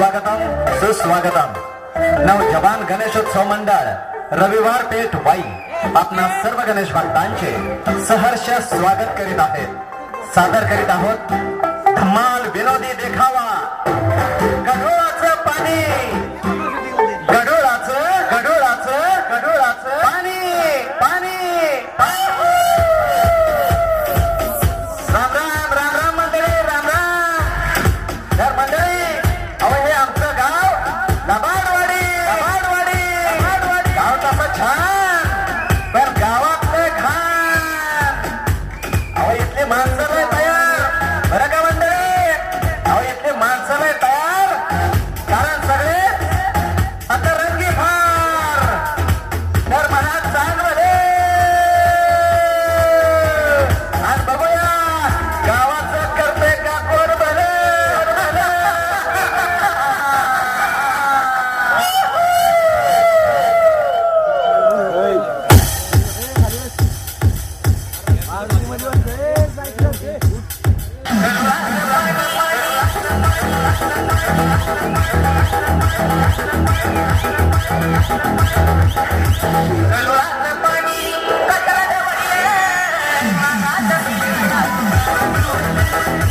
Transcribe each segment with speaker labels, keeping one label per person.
Speaker 1: स्वागतम सुस्वागतम। नवजवान गणेशोत्सव मंडळ रविवार पेठ वाई। आपणा सर्व गणेश भक्तांचे सहर्ष स्वागत करीत आहेत। सादर करीत आहोत धमाल विनोदी देखावा। गढोळाचं पाणी।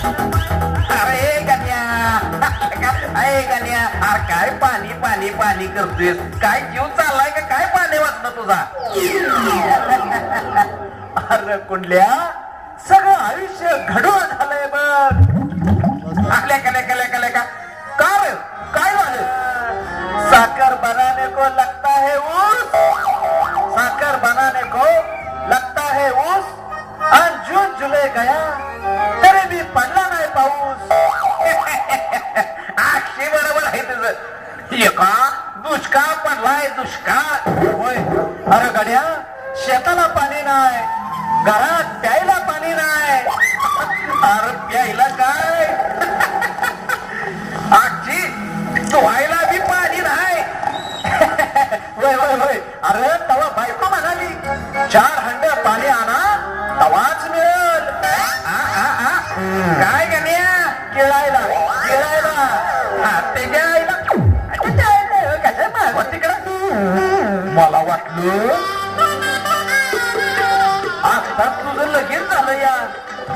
Speaker 1: अरे कन्या अरे कन्या अरे काय पाणी पाणी पाणी करतोय काय जीव चाललाय का? काय पाणी वाचणं तुझा? अरे कुंडल्या सगळं आयुष्य घडूळ झालंय बघ. आपल्या कल्या कल्या कल्या का? काय काय झालं? साखर बनाने को लगता है ऊस. साखर बनाने को घरात प्यायला पाणी नाही. अरे प्यायला काय? आजी धुवायला बी पाणी नाही. होय होय होय. अरे तवा बायको म्हणाली चार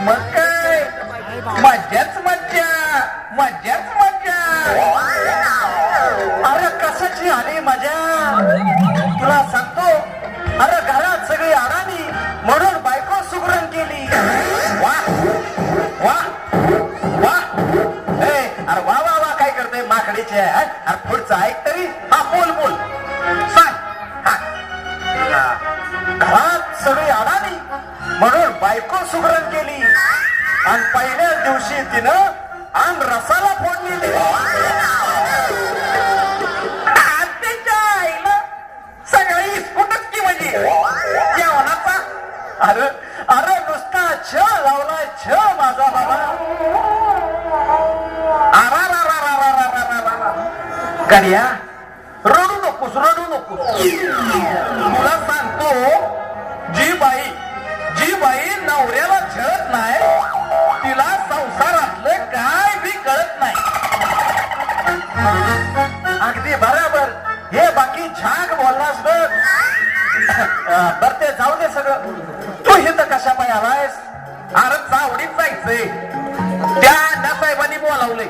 Speaker 1: மக்கள் अरे अरे नुसता छ लावलाय छ माझा बाबा. कन्या रडू नकोस रडू नकोस. मुला सांगतो जी बाई जी बाई नवऱ्याला छळत नाही तिला संसारातलं काय बी कळत नाही. अगदी बराबर. हे बाकी झाक बोलणार बर ते जाऊ दे सगळं. कशा पाय आलायस? अरे चावडीत जायचंय. त्या साहेबांनी बोलावलंय.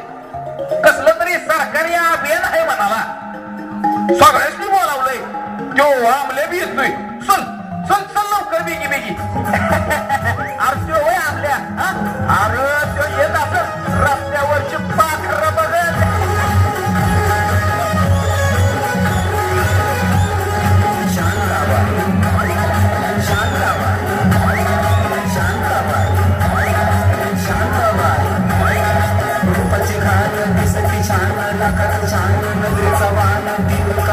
Speaker 1: कसलं तरी सरकारी अभियान आहे म्हणाला. सगळ्यांनी बोलावलंय. तो आमले बी येतोय. चल चल चल लवकर बेगी बेगी. अरे तो होय आपल्या अरे तो येत आपल्या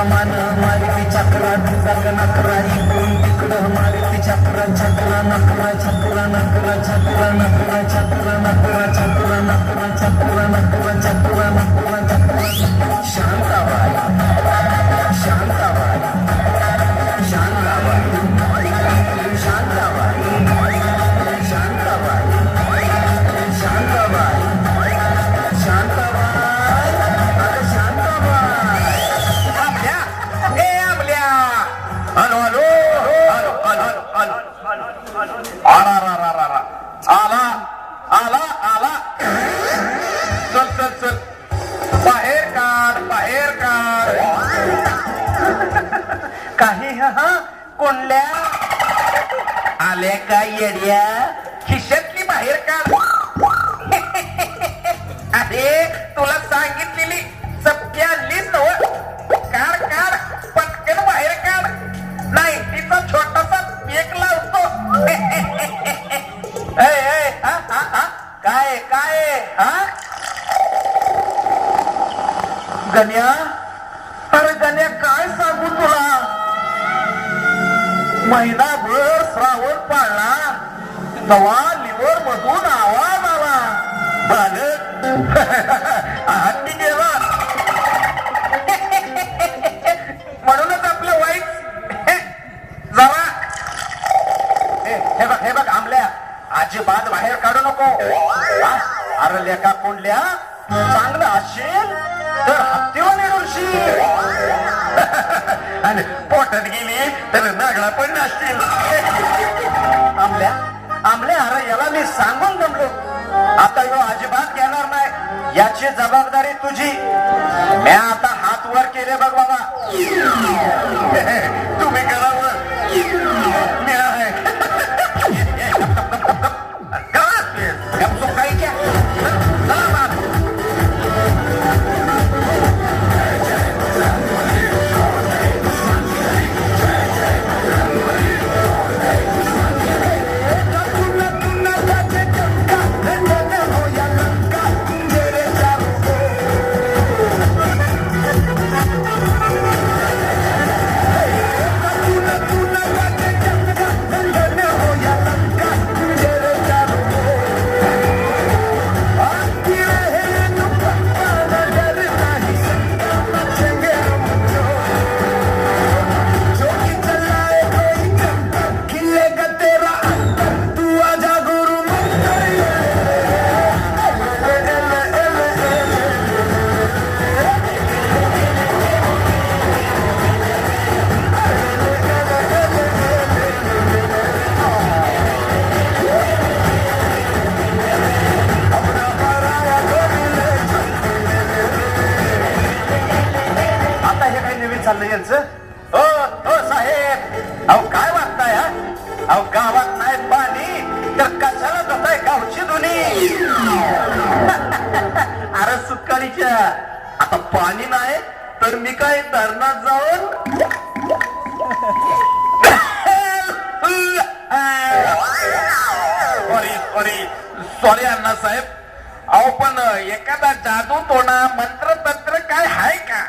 Speaker 2: मान मारुती चक्रा तुझा नकरा इकडून तिकडं मारुती चक्रा चक्रा नकरा चक्रा नकरा चक्रा नकरा चक्रा नकरा चक्रा नकरा चक्रा नकरा चक्रा नकरा चक्रा शांताबाई शांताबाई शांताबाई
Speaker 1: काही हा? कोणल्या आल्या का येड्या? खिशातली बाहेर काढ. अरे तुला सांगितलेली सत्या लिस नव काढ काढ पटकन बाहेर काढ. नाही तिचा छोटासा पेक लावतो. काय काय हा? गण्या महिनाभर श्रावण पाळला तवा लिव्हर मधून आवाज आला. बालक हत्ती गेला म्हणूनच आपलं वाईट. जावा. हे बघ हे बघ आमल्या अजिबात बाहेर काढू नको. अरे लेखा कोणल्या चांगलं असेल तर हत्तीवर निरुशी आणि पोटात गेली तर नागळा पण नसतील आमल्या आमल्या अरे याला मी सांगून जमलो आता यो अजिबात घेणार नाही. याची जबाबदारी तुझी. मी आता हात वर केले बघ बाबा. तुम्ही हे चाललंय यांचं? हो हो साहेब. अहो काय वागताय हा? अहो गावात नाही पाणी? तर कशाला जाताय गावची धुनी? अरे सुकाळीच्या आता पाणी नाही तर मी काय धरणात जाऊन? Sorry sorry sorry Anna Saheb. अहो पण एखादा जादू तोडा मंत्र तंत्र काय हाय का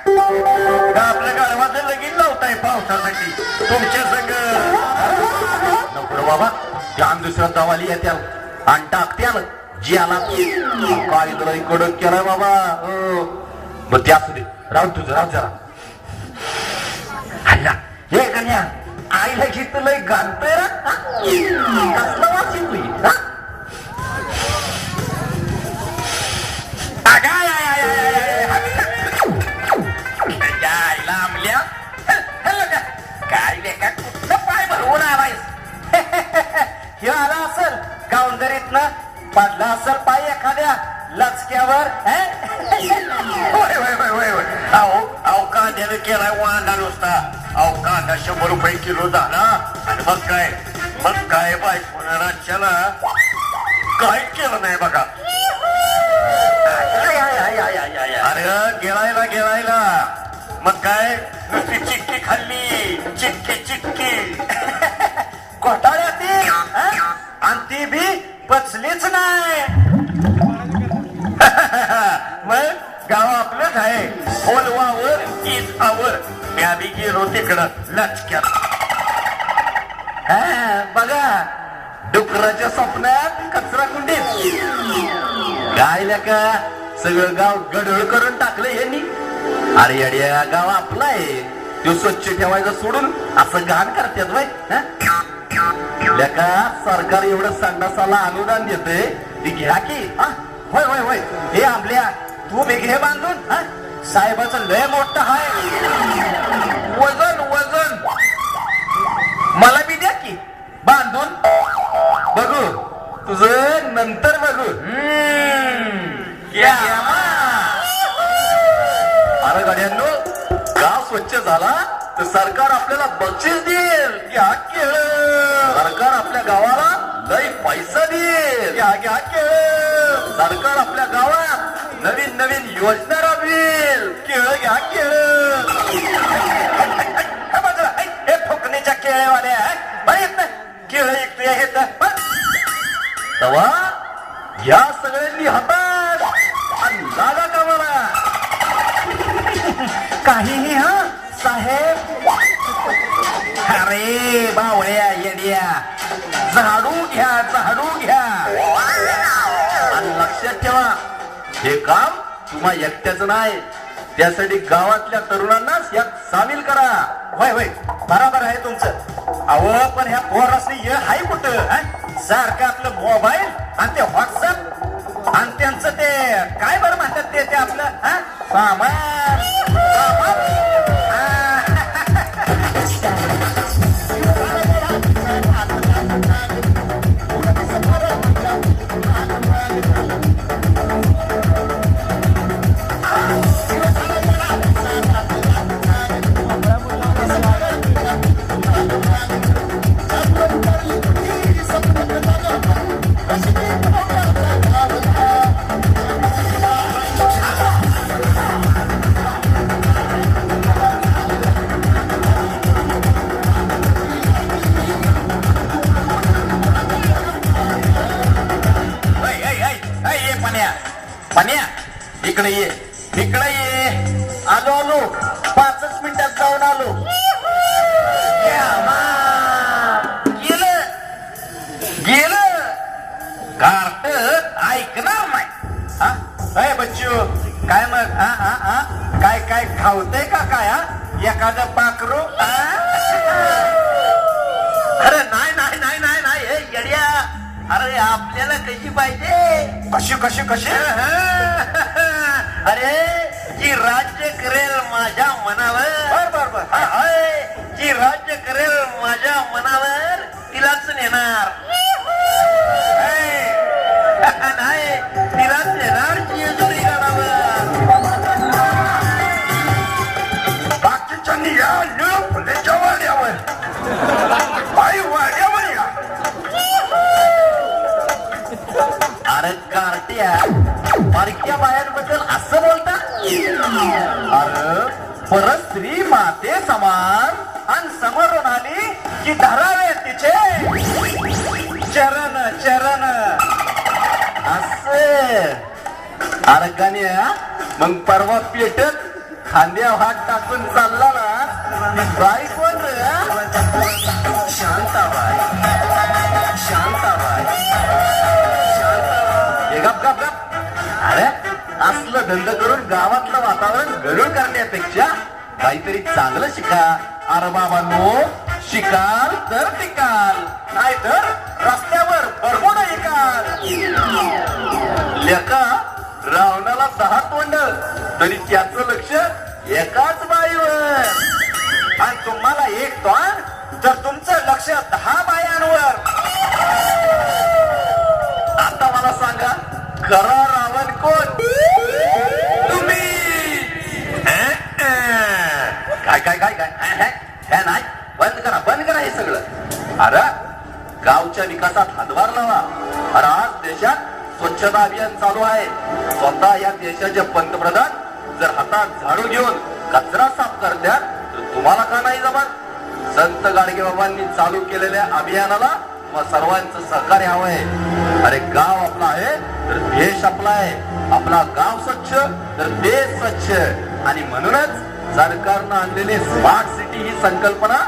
Speaker 1: पावसासाठी तुमच्या संग. नको रे बाबा त्या अंधश्रद्धावाली येत्याल आणि टाकत्याल जी आला काय तुला कडक केलाय बाबा. हो. मग ते असू दे राहू तुझं राहू जरा. हल्ला हे कन्या आईला घेतलं गाणतोय रा कसलं वाचित गावंदरीतनं पडला असल पाय एखाद्या लचक्यावर हे? होय होय होय होय होय. अहो अहो कांद्यानं केलाय वांदा नुसता. अहो कांदा शंभर रुपये किलो झाला. आणि मग काय? मग काय बायकोन राज्याला काय केलं नाही बघा. अरे गिळायला गिळायला मग काय? नुसती चिक्की खाल्ली. चिक्की चिक्की बी वाचलीच नाही. मग गाव आपलंच आहे. बोलवावर इज आवर
Speaker 3: म्या बी गेलो तिकडं लचक्यात बघा. डुकराच्या स्वप्नात कचरा कुंडीत. काय का? सगळं गाव गडळ करून टाकलं यांनी. अरे अड्या गाव आपला आहे. तो स्वच्छ ठेवायचं सोडून असं घाण करतात वय लेका सरकार एवढं संडासाला अनुदान देते ती घ्या की. हा? होय होय होय. हे आपल्या तू बी घे बांधून हा? साहेबाचं लय मोठं आहे वजन वजन. मला बी द्या की. बांधून. बघू. तुझं नंतर बघू. अरे गाड्यांनो गाव स्वच्छ झाला तर सरकार आपल्याला बक्षीस देईल. घ्या केळ. सरकार आपल्या गावाला लई पैसा देईल. घ्या घ्या केळ. सरकार आपल्या गावात नवीन नवीन योजना राबवेल. केळ घ्या केळ. हे फुकणीच्या केळेवाल्या बरं. येत केळ ऐकतोय हे. तवा या सगळ्यांनी हातात. आणि लागा कामाला. काहीही हा. साहेब. अरे बावळ्या येड्या झाडू घ्या झाडू घ्या आणि लक्षात ठेवा हे काम तुम्हा एकट्याच नाही त्यासाठी गावातल्या तरुणांनाच यात सामील करा होय होय बरोबर आहे तुमचं अहो पण ह्या पोरासनी हे हाय कुठं? सारखं आपलं मोबाईल आणि ते व्हॉट्सअप आणि त्यांचं ते काय बरं म्हणतात ते ते आपलं हं? सामान. इकडे ये इकडे ये. आलो आलो. पाचच मिनिटात जाऊन आलो. गेलं. गेलं. कार्ट ऐकणार नाही. हा? अय बच्चू काय मग? हा हा हा? काय काय खावतंय का काय हा? एखादं पाखरू? अरे नाही नाही नाही नाही नाही. हे येड्या. अरे आपल्याला कशी पाहिजे? कशी कशी कशी? अरे जी राज्य करेल माझ्या मनावर बर बर बर. जी राज्य करेल माझ्या मनावर तिलाच नेणार. ते समान आणि समोरून आली की धरावे तिचे. चरण चरण. असे. अरे गण्या मग परवा पेटत खांद्या हात टाकून चालला ना? बाई कोण रे शांताबाई. शांताबाई. गप गप गप. अरे असलं धंद करून गावातलं वातावरण गरुळ करण्यापेक्षा काहीतरी चांगलं शिका. अरे बाबांनो शिकाल तर टिकाल. नाहीतर रस्त्यावर बरमोड ऐकाल. लेका रावणाला दहा तोंड. तरी त्याचं लक्ष एकाच बाईवर. आणि तुम्हाला एक तोंड तर तुमचं लक्ष दहा बायांवर. आता मला सांगा खरा रावण कोण? काय काय? काय हे? नाही? बंद करा बंद करा हे सगळं. अरे गावच्या विकासात हातभार लावा. अरे आज देशात स्वच्छता अभियान चालू आहे. स्वतः या देशाचे पंतप्रधान जर हातात झाडू घेऊन कचरा साफ करत्या तर तुम्हाला का नाही जमत? संत गाडगे बाबांनी चालू केलेल्या अभियानाला मग सर्वांचं सहकार्य हवंय. अरे गाव आपला आहे तर देश आपला आहे. आपला गाव स्वच्छ तर देश स्वच्छ. आणि म्हणूनच सरकारनं आणलेली स्मार्ट सिटी ही संकल्पना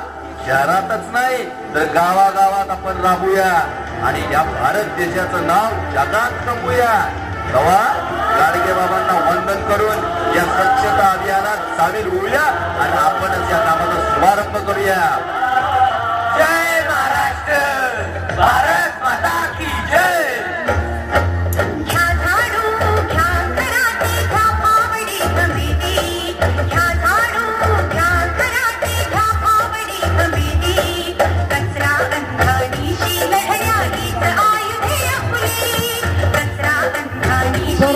Speaker 3: शहरातच नाही तर गावागावात आपण राबूया आणि या भारत देशाचं नाव जगात कमवूया तेव्हा गाडगे बाबांना वंदन करून या स्वच्छता अभियानात सामील होऊया आणि आपणच या कामाचा शुभारंभ करूया. जय महाराष्ट्र!